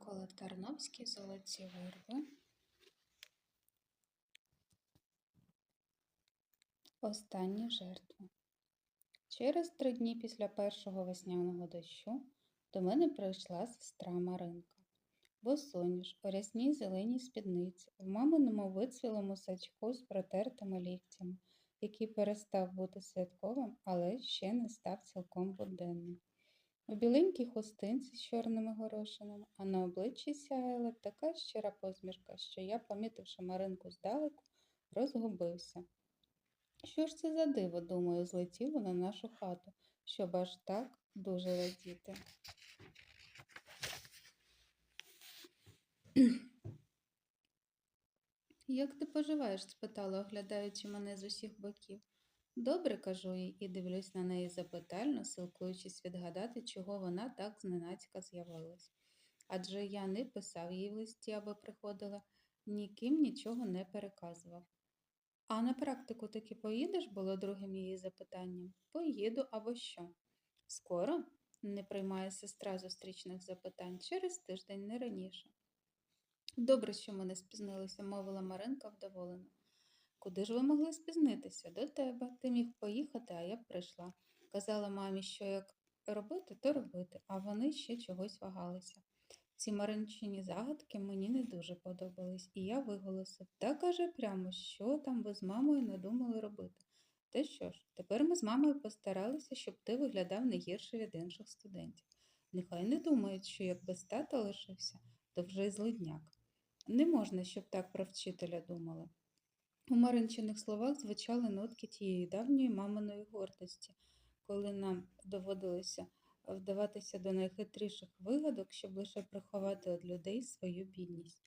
Микола Тарновський Золоті вирви. Остання жертва. Через три дні після першого весняного дощу до мене прийшла сестра Маринка. Босоніж, у рясній зеленій спідниці, в маминому вицвілому сачку з протертими ліктями, який перестав бути святковим, але ще не став цілком буденним. У біленькій хустинці з чорними горошинами, а на обличчі сяяла така щира посмішка, що я, помітивши Маринку здалеку, розгубився. Що ж це за диво, думаю, злетіло на нашу хату, щоб аж так дуже радіти. Як ти поживаєш? спитала, оглядаючи мене з усіх боків. Добре, кажу їй і дивлюсь на неї запитально, силкуючись відгадати, чого вона так зненацька з'явилась. Адже я не писав їй в листі, аби приходила, ніким нічого не переказував. А на практику таки поїдеш, було другим її запитанням. Поїду або що? Скоро? не приймає сестра зустрічних запитань через тиждень, не раніше. Добре, що ми не спізнилися, мовила Маринка вдоволено. Куди ж ви могли спізнитися? До тебе. Ти міг поїхати, а я б прийшла. Казала мамі, що як робити, то робити, а вони ще чогось вагалися. Ці маринчині загадки мені не дуже подобались, і я виголосив та каже прямо, що там ви з мамою надумали робити. Те що ж, тепер ми з мамою постаралися, щоб ти виглядав не гірше від інших студентів. Нехай не думають, що як без лишився, то вже й злидняк. Не можна, щоб так про вчителя думали. У Маринчиних словах звучали нотки тієї давньої маминої гордості, коли нам доводилося вдаватися до найхитріших вигадок, щоб лише приховати від людей свою бідність.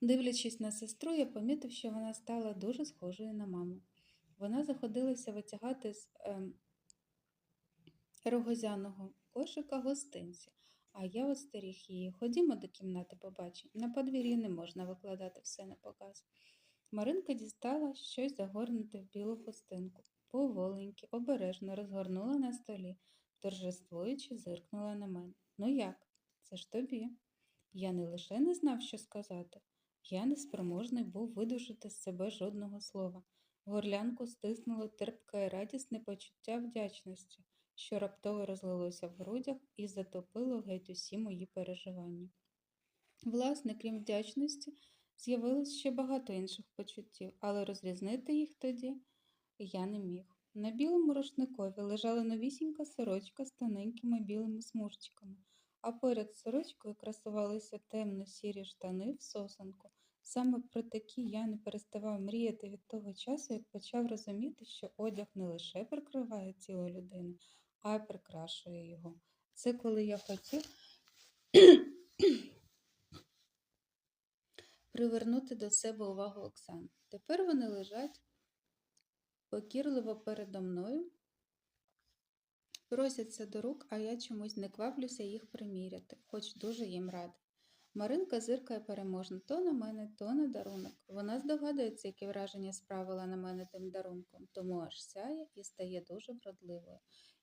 Дивлячись на сестру, я помітив, що вона стала дуже схожою на маму. Вона заходилася витягати з ем, рогозяного кошика гостинці, а я остеріг її. Ходімо до кімнати побачень. На подвір'ї не можна викладати все на показ. Маринка дістала щось загорнуте в білу хустинку. Поволеньки, обережно розгорнула на столі, торжествуючи, зиркнула на мене. Ну як? Це ж тобі. Я не лише не знав, що сказати, я неспроможний був видушити з себе жодного слова. Горлянку стиснуло терпке радісне почуття вдячності, що раптово розлилося в грудях і затопило геть усі мої переживання. Власне, крім вдячності, з'явилось ще багато інших почуттів, але розрізнити їх тоді я не міг. На білому рушникові лежала новісінька сорочка з тоненькими білими смужчиками, а поряд сорочкою красувалися темно-сірі штани в сосанку. Саме про такі я не переставав мріяти від того часу, як почав розуміти, що одяг не лише прикриває тіло людини, а прикрашує його. Це коли я хотів привернути до себе увагу Оксани. Тепер вони лежать покірливо передо мною, просяться до рук, а я чомусь не кваплюся їх приміряти, хоч дуже їм рада. Маринка зиркає переможно то на мене, то на дарунок. Вона здогадується, які враження справила на мене тим дарунком, тому аж сяє і стає дуже вродливою.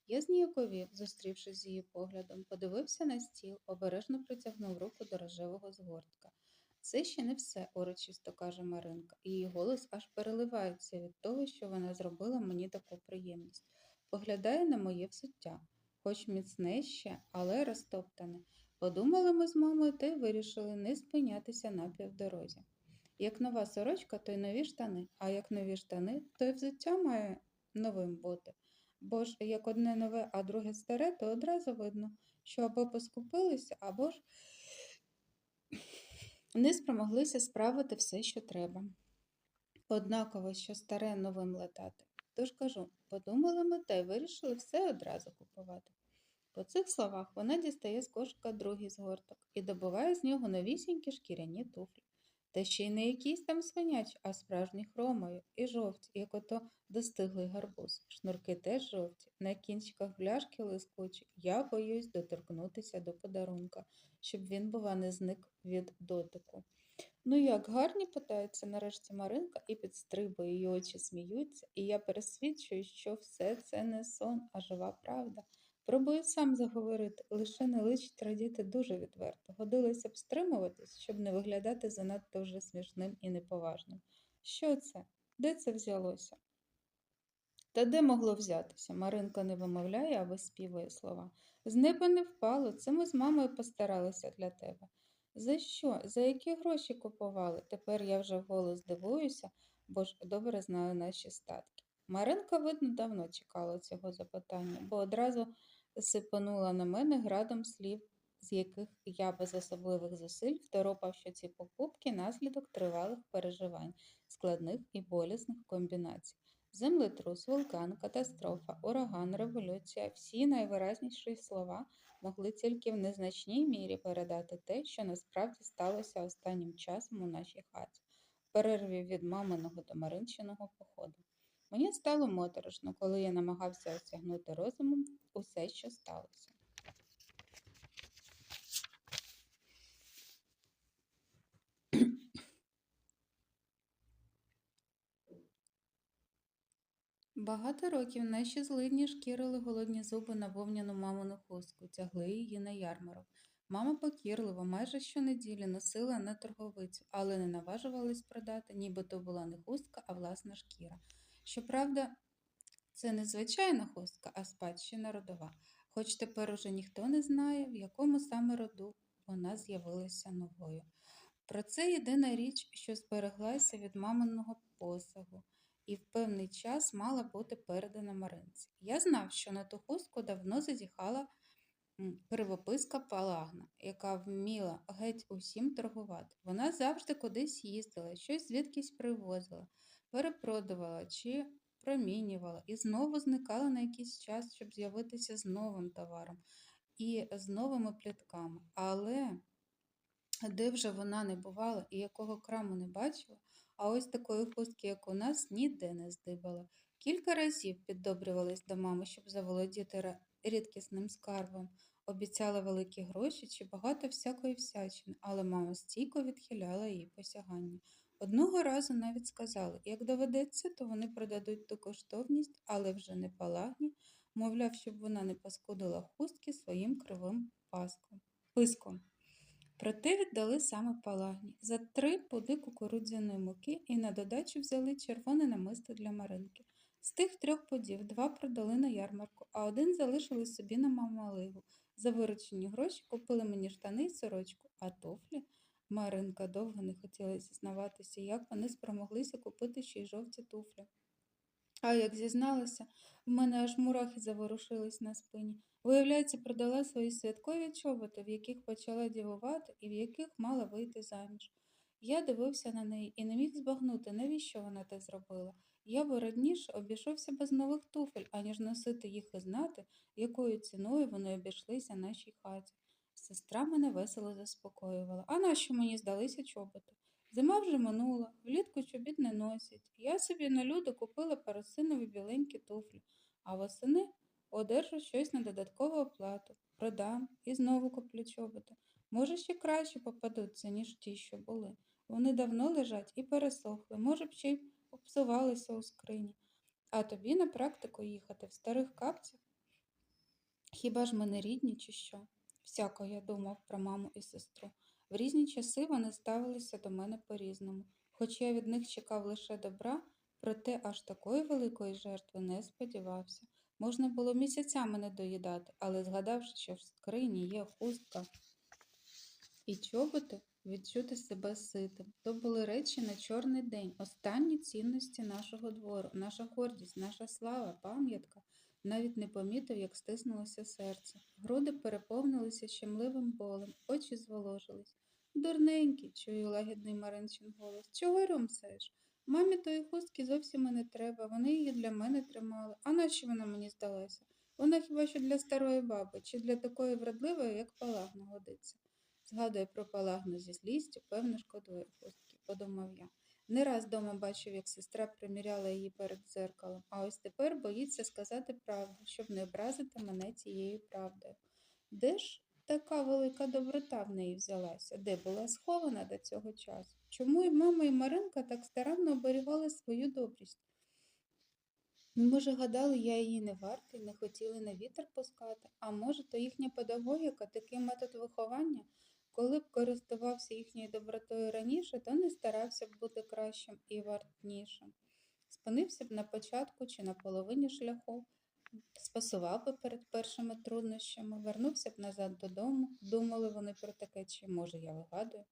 Я зніяковів, зустрівшись з її поглядом, подивився на стіл, обережно притягнув руку до рожевого згортка. Це ще не все, урочисто каже Маринка. Її голос аж переливається від того, що вона зробила мені таку приємність. Поглядає на моє взуття, хоч міцне ще, але розтоптане. Подумали ми з мамою та й вирішили не спинятися на півдорозі. Як нова сорочка, то й нові штани, а як нові штани, то й взуття має новим бути. Бо ж як одне нове, а друге старе, то одразу видно, що або поскупилися, або ж не спромоглися справити все, що треба. Однаково, що старе новим латати. Тож кажу, подумали ми та й вирішили все одразу купувати. По цих словах вона дістає з кошика другий згорток і добуває з нього новісінькі шкіряні туфлі. Та ще й не якісь там свинячі, а справжні хромою і жовті, як ото достиглий гарбуз. Шнурки теж жовті, на кінчиках бляшки лискучі. Я боюсь доторкнутися до подарунка, щоб він, бува, не зник від дотику. Ну як, гарні, питається нарешті Маринка і підстрибує, її очі сміються, і я пересвідчую, що все це не сон, а жива правда. Пробую сам заговорити, лише не личить радіти дуже відверто. Годилося б стримуватись, щоб не виглядати занадто вже смішним і неповажним. Що це? Де це взялося? Та де могло взятися? Маринка не вимовляє, а виспівує слова. З неба не впало, це ми з мамою постаралися для тебе. За що? За які гроші купували? Тепер я вже вголос дивуюся, бо ж добре знаю наші статки. Маринка, видно, давно чекала цього запитання, бо одразу сипанула на мене градом слів, з яких я без особливих зусиль второпав, що ці покупки наслідок тривалих переживань, складних і болісних комбінацій. Землетрус, вулкан, катастрофа, ураган, революція всі найвиразніші слова могли тільки в незначній мірі передати те, що насправді сталося останнім часом у нашій хаті, перерві від маминого до Маринчиного походу. Мені стало моторошно, коли я намагався осягнути розумом усе, що сталося. Багато років наші злидні шкірили голодні зуби на вовняну мамину хустку, тягли її на ярмарок. Мама покірливо, майже щонеділі носила на торговицю, але не наважувалась продати, ніби то була не хустка, а власна шкіра. Щоправда, це не звичайна хустка, а спадщина родова, хоч тепер уже ніхто не знає, в якому саме роду вона з'явилася новою. Про це єдина річ, що збереглася від маминого посагу і в певний час мала бути передана Маринці. Я знав, що на ту хустку давно зазіхала кривописка Палагна, яка вміла геть усім торгувати. Вона завжди кудись їздила, щось звідкись привозила, перепродувала чи промінювала і знову зникала на якийсь час, щоб з'явитися з новим товаром і з новими плітками. Але де вже вона не бувала і якого краму не бачила, а ось такої хустки, як у нас, ніде не здибала. Кілька разів піддобрювались до мами, щоб заволодіти рідкісним скарбом. Обіцяла великі гроші чи багато всякої всячини, але мама стійко відхиляла її посягання. Одного разу навіть сказали, як доведеться, то вони продадуть ту коштовність, але вже не палагні, мовляв, щоб вона не паскудила хустки своїм кривим паском. писком. Проте віддали саме палагні за три пуди кукурудзяної муки і на додачу взяли червоне намисто для Маринки. З тих трьох подів два продали на ярмарку, а один залишили собі на мамалигу. За виручені гроші купили мені штани й сорочку, а туфлі. Маринка довго не хотіла зізнаватися, як вони спромоглися купити ще й жовті туфлі. А як зізналася, в мене аж мурахи заворушились на спині. Виявляється, продала свої святкові чоботи, в яких почала дівувати і в яких мала вийти заміж. Я дивився на неї і не міг збагнути, навіщо вона те зробила. Я б радніше обійшовся без нових туфель, аніж носити їх і знати, якою ціною вони обійшлися нашій хаті. Сестра мене весело заспокоювала. А нащо мені здалися чоботи? Зима вже минула, влітку чобіт не носять. Я собі на люди купила парусинові біленькі туфлі, а восени одержу щось на додаткову оплату, продам і знову куплю чоботи. Може, ще краще попадуться, ніж ті, що були. Вони давно лежать і пересохли, може б ще й обсувалися у скрині. А тобі на практику їхати в старих капцях? Хіба ж ми рідні, чи що? Всяко я думав про маму і сестру. В різні часи вони ставилися до мене по-різному, хоч я від них чекав лише добра, проте аж такої великої жертви не сподівався. Можна було місяцями не доїдати, але згадавши, що в скрині є хустка і чоботи, відчути себе ситим. То були речі на чорний день, останні цінності нашого двору, наша гордість, наша слава, пам'ятка. Навіть не помітив, як стиснулося серце. Груди переповнилися щемливим болем, очі зволожились. Дурненький, чую лагідний Маринчин голос. Чого рюмсаєш? Мамі тої хустки зовсім і не треба, вони її для мене тримали. А нащо вона мені здалася? Вона хіба що для старої баби, чи для такої вродливої, як палагна годиться. Згадує про палагну зі злістю, певно, шкодує хустки, подумав я. Не раз дома бачив, як сестра приміряла її перед дзеркалом, а ось тепер боїться сказати правду, щоб не образити мене цією правдою. Де ж така велика доброта в неї взялася, де була схована до цього часу? Чому і мама і Маринка так старанно оберігали свою добрість? Може, гадали, я її не вартий, не хотіли на вітер пускати, а може, то їхня педагогіка, такий метод виховання, коли б користувався їхньою добротою раніше, то не старався б бути кращим і вартнішим. Спинився б на початку чи на половині шляху, спасував би перед першими труднощами, вернувся б назад додому, думали вони про таке, чи може я вигадую.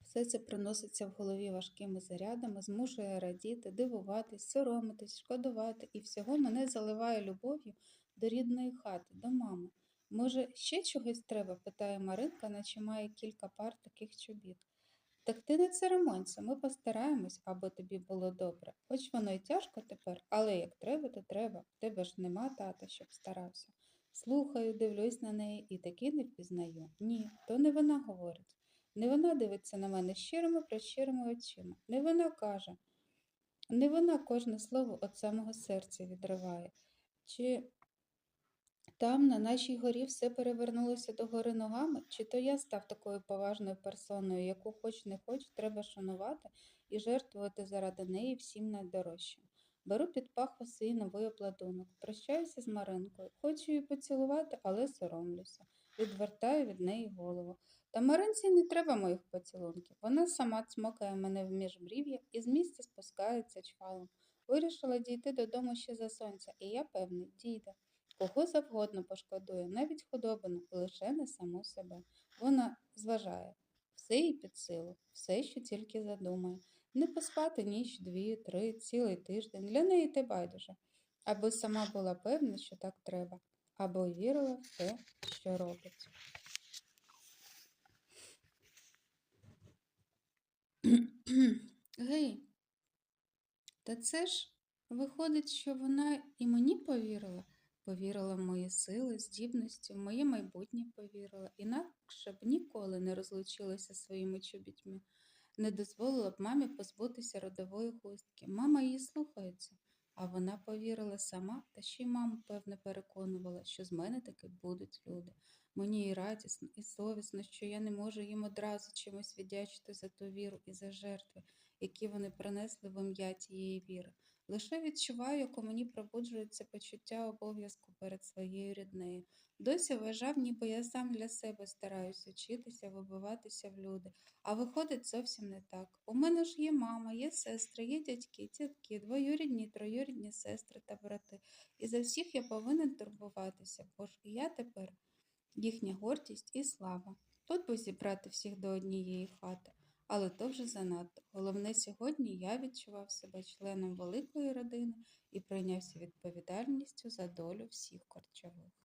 Все це приноситься в голові важкими зарядами, змушує радіти, дивуватись, соромитись, шкодувати, і всього мене заливає любов'ю до рідної хати, до мами. Може, ще чогось треба? питає Маринка, наче має кілька пар таких чобіт. Так ти не церемонься, ми постараємось, аби тобі було добре. Хоч воно й тяжко тепер, але як треба, то треба. В тебе ж нема тата, щоб старався. Слухаю, дивлюсь на неї і таки не впізнаю. Ні, то не вона говорить. Не вона дивиться на мене щирими прищирими очима. Не вона каже, не вона кожне слово від самого серця відриває. Чи там, на нашій горі, все перевернулося до гори ногами, чи то я став такою поважною персоною, яку хоч не хоч треба шанувати і жертвувати заради неї всім найдорожчим. Беру під пахву свій новий обладунок, прощаюся з Маринкою, хочу її поцілувати, але соромлюся, відвертаю від неї голову. Та Маринці не треба моїх поцілунків. Вона сама цмокає мене в міжбрів'я і з місця спускається чвалом. Вирішила дійти додому ще за сонця, і я певний, дійде. Кого завгодно пошкодує, навіть худобину, лише не саму себе. Вона зважає все їй під силу, все, що тільки задумає. Не поспати ніч, дві, три, цілий тиждень. Для неї те байдуже, аби сама була певна, що так треба, або вірила в те, що робить. Гей, та це ж виходить, що вона і мені повірила, повірила в мої сили, здібності, в моє майбутнє повірила, інакше б ніколи не розлучилася своїми чобітьми, не дозволила б мамі позбутися родової хустки. Мама її слухається, а вона повірила сама, та ще й маму, певне, переконувала, що з мене таки будуть люди. Мені і радісно, і совісно, що я не можу їм одразу чимось віддячити за ту віру і за жертви, які вони принесли в ім'я тієї віри. Лише відчуваю, як у мені пробуджується почуття обов'язку перед своєю ріднею. Досі вважав, ніби я сам для себе стараюся вчитися, вибиватися в люди, а виходить зовсім не так. У мене ж є мама, є сестри, є дядьки, тітки, двоюрідні, троюрідні сестри та брати. І за всіх я повинен турбуватися, бо ж і я тепер їхня гордість і слава. Тут би зібрати всіх до однієї хати, але то вже занадто. Головне, сьогодні я відчував себе членом великої родини і прийнявся відповідальністю за долю всіх корчових.